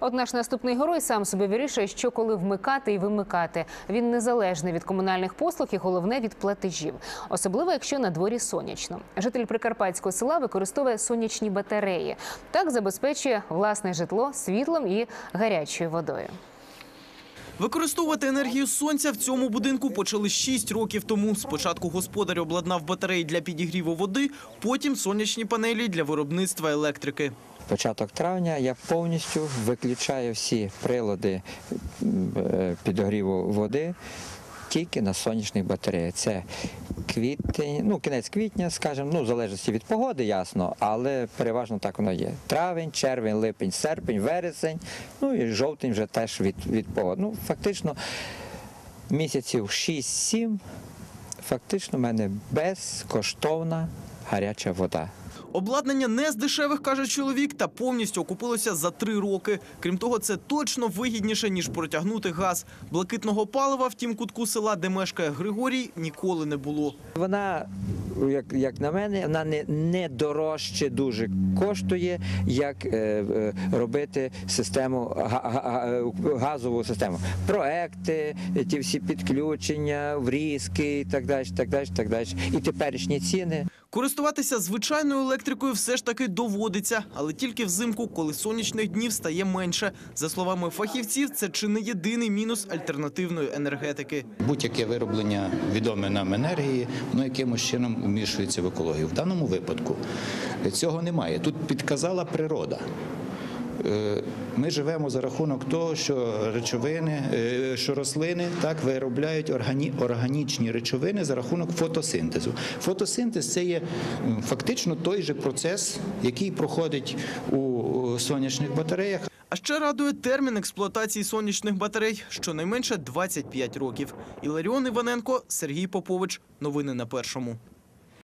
От наш наступний герой сам собі вирішує, що коли вмикати і вимикати. Він незалежний від комунальних послуг і головне від платежів, особливо якщо на дворі сонячно. Житель прикарпатського села використовує сонячні батареї. Так забезпечує власне житло світлом і гарячою водою. Використовувати енергію сонця в цьому будинку почали 6 років тому. Спочатку господар обладнав батареї для підігріву води, потім сонячні панелі для виробництва електрики. Початок травня я повністю виключаю всі прилади е, підогріву води тільки на сонячних батареях. Це квітень, ну кінець квітня, скажімо, ну в залежності від погоди, ясно, але переважно так воно є. Травень, червень, липень, серпень, вересень, ну і жовтень вже теж від, від погоди. Ну, фактично місяців 6-7, фактично в мене безкоштовна гаряча вода. Обладнання не з дешевих, каже чоловік, та повністю окупилося за три роки. Крім того, це точно вигідніше, ніж протягнути газ. Блакитного палива в тім кутку села, де мешкає Григорій, ніколи не було. Вона, як, на мене, вона не, дорожче дуже коштує, як е, е, робити систему га- газову систему. Проекти, ті всі підключення, врізки і так далі, так далі, так далі. І теперішні ціни. Користуватися звичайною електрикою все ж таки доводиться, але тільки взимку, коли сонячних днів стає менше. За словами фахівців, це чи не єдиний мінус альтернативної енергетики. Будь-яке вироблення відоме нам енергії, воно якимось чином вмішується в екологію. В даному випадку цього немає. Тут підказала природа. Е, Ми живемо за рахунок того, що речовини, е, що рослини так виробляють органі, органічні речовини за рахунок фотосинтезу. Фотосинтез це є фактично той же процес, який проходить у сонячних батареях. А ще радує термін експлуатації сонячних батарей щонайменше 25 років. Іларіон Іваненко, Сергій Попович. Новини на першому.